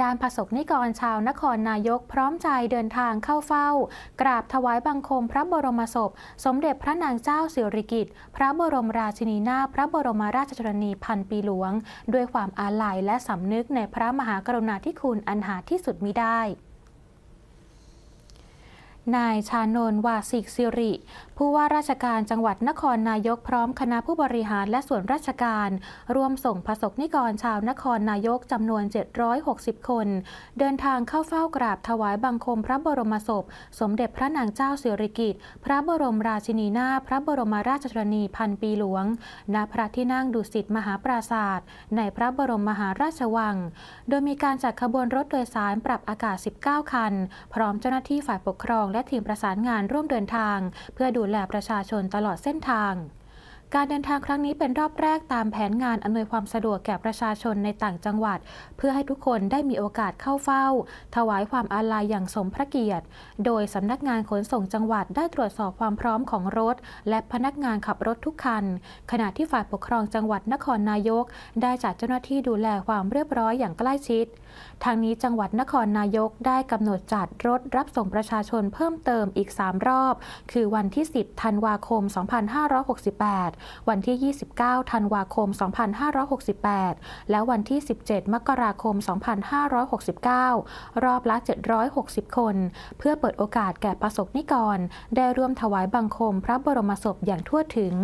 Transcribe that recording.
ด้านประสบนิกรชาวนครนายกพร้อมใจเดินทางเข้าเฝ้า กราบถวายบังคมพระบรมศพ สมเด็จพระนางเจ้าสิริกิติ์พระบรมราชินีนาถพระบรมราชชนนีพันปีหลวง ด้วยความอาลัยและสำนึกในพระมหากรุณาธิคุณอันหาที่สุดมิได้นายชานนท์วาสิกสิริ ผู้ว่าราชการจังหวัดนครนายกพร้อมคณะผู้บริหารและส่วนราชการร่วมส่งพระสกนิกรชาวนครนายกจำนวน 760 คน เดินทางเข้าเฝ้ากราบถวายบังคมพระบรมศพ สมเด็จพระนางเจ้าสิริกิติ์พระบรมราชินีนาถพระบรมราชชนนีพันปีหลวง ณพระที่นั่งดุสิตมหาปราศาสตร์ในพระบรมมหาราชวัง โดยมีการจัดขบวนรถโดยสารปรับอากาศ 19 คัน พร้อมเจ้าหน้าที่ฝ่ายปกครองและทีมประสานงานร่วมเดินทาง เพื่อดูแลประชาชนตลอดเส้นทาง การเดินทางครั้งนี้เป็นรอบแรกตามแผนงานอำนวยความสะดวกแก่ประชาชนในต่างจังหวัด เพื่อให้ทุกคนได้มีโอกาสเข้าเฝ้า ถวายความอาลัยอย่างสมพระเกียรติ โดยสำนักงานขนส่งจังหวัดได้ตรวจสอบความพร้อมของรถ และพนักงานขับรถทุกคัน ขณะที่ฝ่ายปกครองจังหวัดนครนายก ได้จัดเจ้าหน้าที่ดูแลความเรียบร้อยอย่างใกล้ชิด ทางนี้จังหวัดนครนายกได้กำหนดจัดรถรับส่งประชาชนเพิ่มเติมอีก 3 รอบ คือวันที่ 10 ธันวาคม 2568วันที่ 29 ธันวาคม 2568 และวันที่ 17 มกราคม 2569 รอบละ 760 คน เพื่อเปิดโอกาสแก่ประสบนิกร ได้ร่วมถวายบังคมพระบรมศพอย่างทั่วถึง